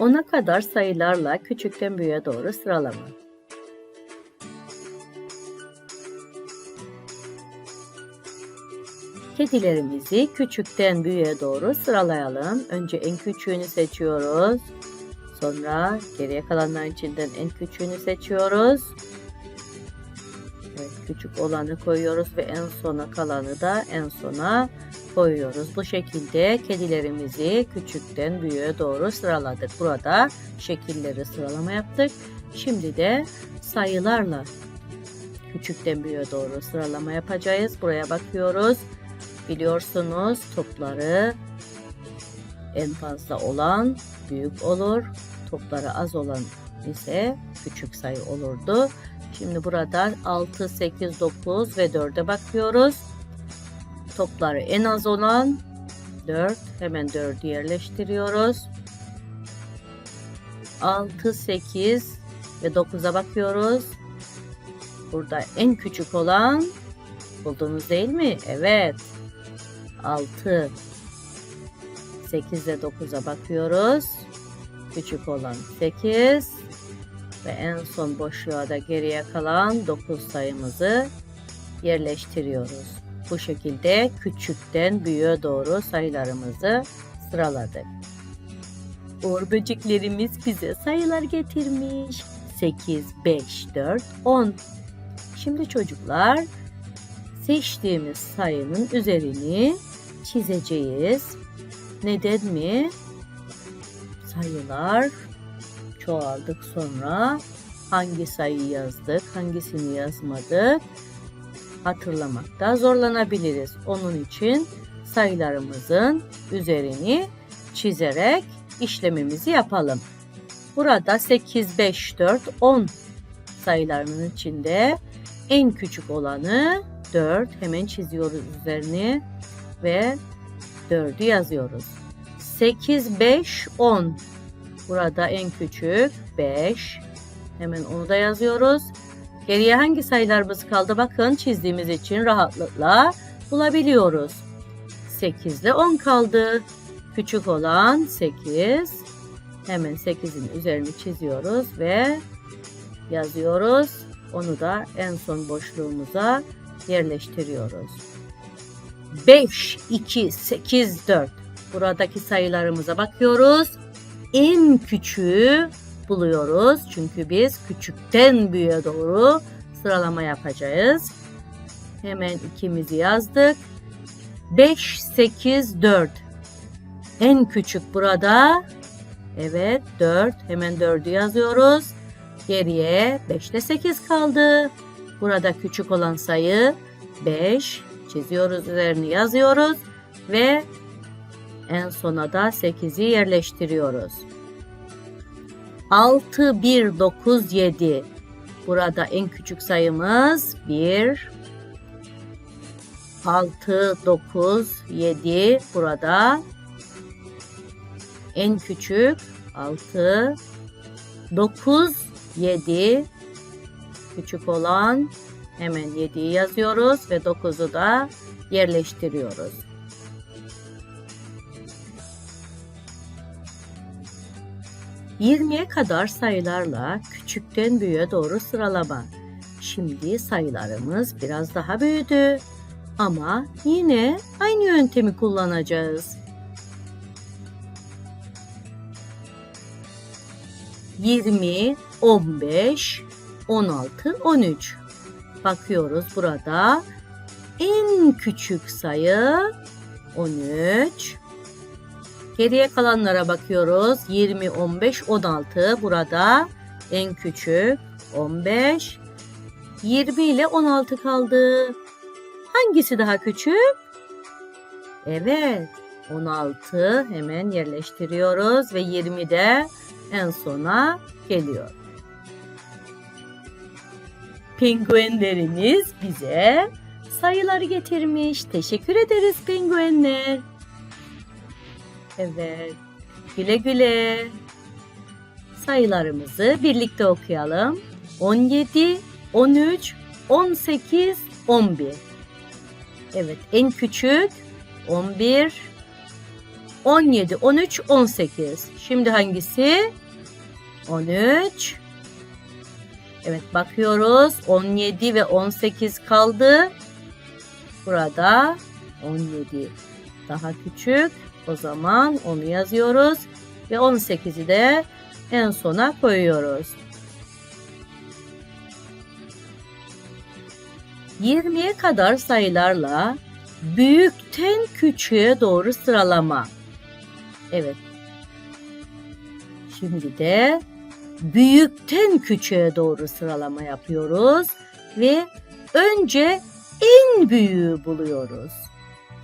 10'a kadar sayılarla küçükten büyüğe doğru sıralama. Kedilerimizi küçükten büyüğe doğru sıralayalım. Önce en küçüğünü seçiyoruz. Sonra geriye kalanların içinden en küçüğünü seçiyoruz. Evet, küçük olanı koyuyoruz ve en sona kalanı da en sona koyuyoruz. Bu şekilde kedilerimizi küçükten büyüğe doğru sıraladık. Burada şekilleri sıralama yaptık. Şimdi de sayılarla küçükten büyüğe doğru sıralama yapacağız. Buraya bakıyoruz. Biliyorsunuz topları en fazla olan büyük olur. Topları az olan ise küçük sayı olurdu. Şimdi burada 6, 8, 9 ve 4'e bakıyoruz. Topları en az olan 4. Hemen 4'ü yerleştiriyoruz. 6, 8 ve 9'a bakıyoruz. Burada en küçük olan buldunuz değil mi? Evet. 6 8 ile 9'a bakıyoruz. Küçük olan 8 ve en son boşluğa da geriye kalan 9 sayımızı yerleştiriyoruz. Bu şekilde küçükten büyüğe doğru sayılarımızı sıraladık. Uğur böceklerimiz bize sayılar getirmiş. 8, 5, 4, 10. Şimdi çocuklar seçtiğimiz sayının üzerini çizeceğiz. Neden mi? Sayılar çoğaldık sonra hangi sayıyı yazdık, hangisini yazmadık hatırlamakta zorlanabiliriz. Onun için sayılarımızın üzerini çizerek işlemimizi yapalım. Burada 8, 5, 4, 10 sayılarının içinde en küçük olanı 4. Hemen çiziyoruz üzerini ve 4'ü yazıyoruz. 8, 5, 10. Burada en küçük 5. Hemen onu da yazıyoruz. Geriye hangi sayılarımız kaldı? Bakın çizdiğimiz için rahatlıkla bulabiliyoruz. 8 ile 10 kaldı. Küçük olan 8. Hemen 8'in üzerini çiziyoruz ve yazıyoruz. Onu da en son boşluğumuza yerleştiriyoruz. 5, 2, 8, 4. Buradaki sayılarımıza bakıyoruz. En küçüğü buluyoruz. Çünkü biz küçükten büyüğe doğru sıralama yapacağız. Hemen ikimizi yazdık. 5, 8, 4. En küçük burada. Evet 4. Hemen 4'ü yazıyoruz. Geriye 5 ile 8 kaldı. Burada küçük olan sayı 5. Çiziyoruz üzerini yazıyoruz. Ve en sona da 8'i yerleştiriyoruz. 6, 1, 9, 7. Burada en küçük sayımız 1. 6, 9, 7. Burada en küçük 6, 9, 7. Küçük olan hemen 7'yi yazıyoruz ve 9'u da yerleştiriyoruz. Yirmiye kadar sayılarla küçükten büyüğe doğru sıralama. Şimdi sayılarımız biraz daha büyüdü. Ama yine aynı yöntemi kullanacağız. 20, 15, 16, 13. Bakıyoruz burada. En küçük sayı 13. Geriye kalanlara bakıyoruz. 20, 15, 16. Burada en küçük 15. 20 ile 16 kaldı. Hangisi daha küçük? Evet. 16 hemen yerleştiriyoruz ve 20 de en sona geliyor. Penguenlerimiz bize sayıları getirmiş. Teşekkür ederiz penguenler. Evet. Güle güle. Sayılarımızı birlikte okuyalım. 17, 13, 18, 11. Evet, en küçük 11, 17, 13, 18. Şimdi hangisi? 13. Evet bakıyoruz. 17 ve 18 kaldı. Burada 17 daha küçük. O zaman onu yazıyoruz. Ve 18'i de en sona koyuyoruz. 20'ye kadar sayılarla büyükten küçüğe doğru sıralama. Evet. Şimdi de büyükten küçüğe doğru sıralama yapıyoruz ve önce en büyüğü buluyoruz.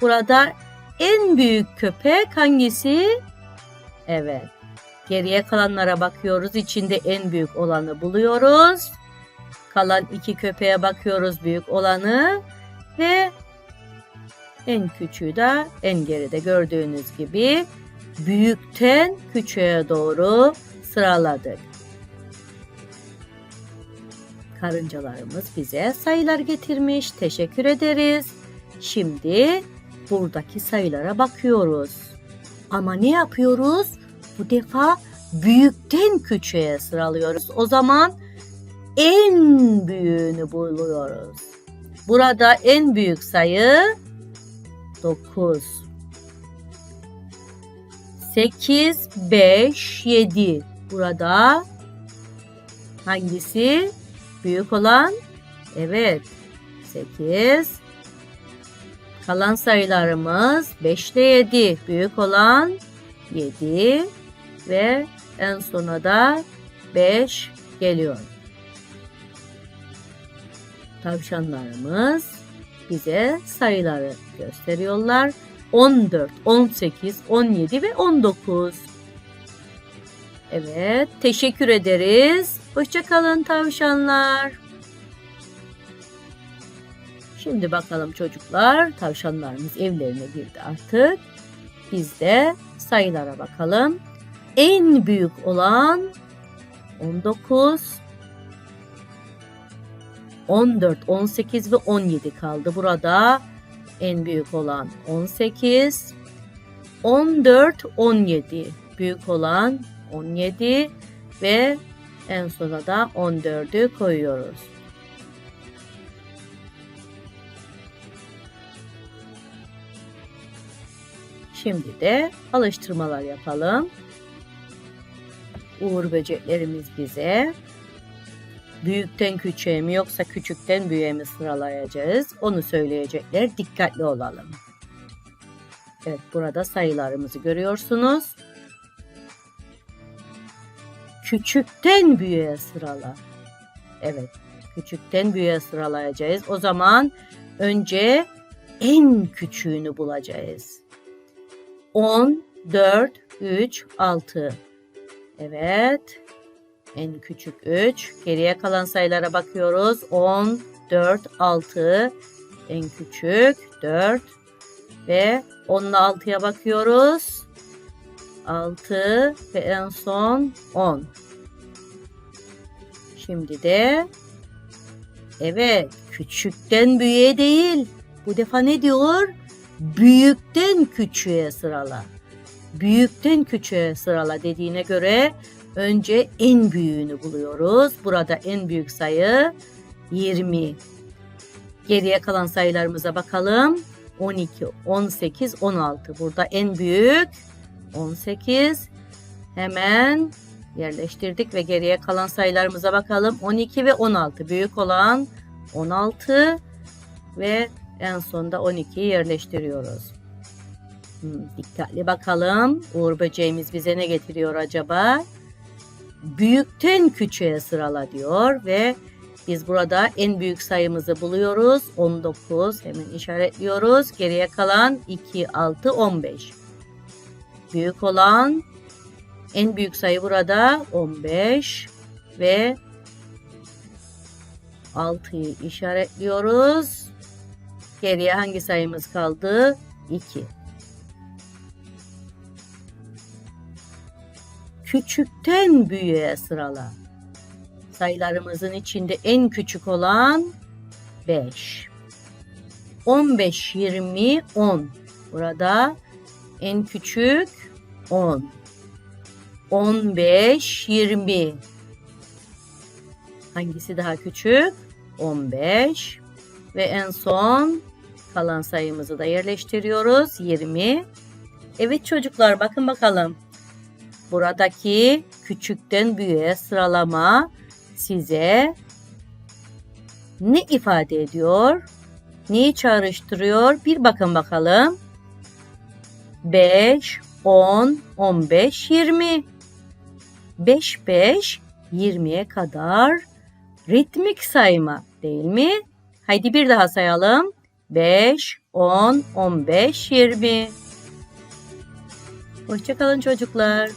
Burada en büyük köpek hangisi? Evet. Geriye kalanlara bakıyoruz. İçinde en büyük olanı buluyoruz. Kalan iki köpeğe bakıyoruz büyük olanı ve en küçüğü de en geride gördüğünüz gibi büyükten küçüğe doğru sıraladık. Karıncalarımız bize sayılar getirmiş. Teşekkür ederiz. Şimdi buradaki sayılara bakıyoruz. Ama ne yapıyoruz? Bu defa büyükten küçüğe sıralıyoruz. O zaman en büyüğünü buluyoruz. Burada en büyük sayı 9. 8, 5, 7. Burada hangisi büyük olan? Evet. 8. Kalan sayılarımız 5 ile 7. Büyük olan 7 ve en sona da 5 geliyor. Tavşanlarımız bize sayıları gösteriyorlar. 14, 18, 17 ve 19. Evet, teşekkür ederiz. Hoşçakalın tavşanlar. Şimdi bakalım çocuklar, tavşanlarımız evlerine girdi artık. Biz de sayılara bakalım. En büyük olan 19, 14, 18 ve 17 kaldı. Burada en büyük olan 18, 14, 17 büyük olan 17 ve en sona da 14'ü koyuyoruz. Şimdi de alıştırmalar yapalım. Uğur böceklerimiz bize büyükten küçüğe mi yoksa küçükten büyüğe mi sıralayacağız? Onu söyleyecekler. Dikkatli olalım. Evet burada sayılarımızı görüyorsunuz. Küçükten büyüğe sırala. Evet küçükten büyüğe sıralayacağız. O zaman önce en küçüğünü bulacağız. 10, 4, 3, 6. Evet. En küçük 3. Geriye kalan sayılara bakıyoruz. 10, 4, 6. En küçük 4. Ve 10 ile 6'ya bakıyoruz. 6 ve en son 10. Şimdi de evet küçükten büyüğe değil. Bu defa ne diyor? Büyükten küçüğe sırala. Büyükten küçüğe sırala dediğine göre önce en büyüğünü buluyoruz. Burada en büyük sayı 20. Geriye kalan sayılarımıza bakalım. 12, 18, 16. Burada en büyük 18. Hemen yerleştirdik ve geriye kalan sayılarımıza bakalım. 12 ve 16. Büyük olan 16 ve en sonda 12'yi yerleştiriyoruz. Hmm, dikkatli bakalım. Uğur böceğimiz bize ne getiriyor acaba? Büyükten küçüğe sırala diyor ve biz burada en büyük sayımızı buluyoruz. 19 hemen işaretliyoruz. Geriye kalan 2, 6, 15. Büyük olan en büyük sayı burada 15 ve 6'yı işaretliyoruz. Geriye hangi sayımız kaldı? 2. Küçükten büyüğe sırala. Sayılarımızın içinde en küçük olan 5. 15, 20, 10. Burada En küçük 10. 15, 20. Hangisi daha küçük? 15. Ve en son kalan sayımızı da yerleştiriyoruz. 20. Evet çocuklar bakın bakalım. Buradaki küçükten büyüğe sıralama size ne ifade ediyor? Neyi çağrıştırıyor? Bir bakın bakalım. 5, 10, 15, 20. 5, 5, 20'ye kadar ritmik sayma değil mi? Haydi bir daha sayalım. 5, 10, 15, 20. Hoşçakalın çocuklar.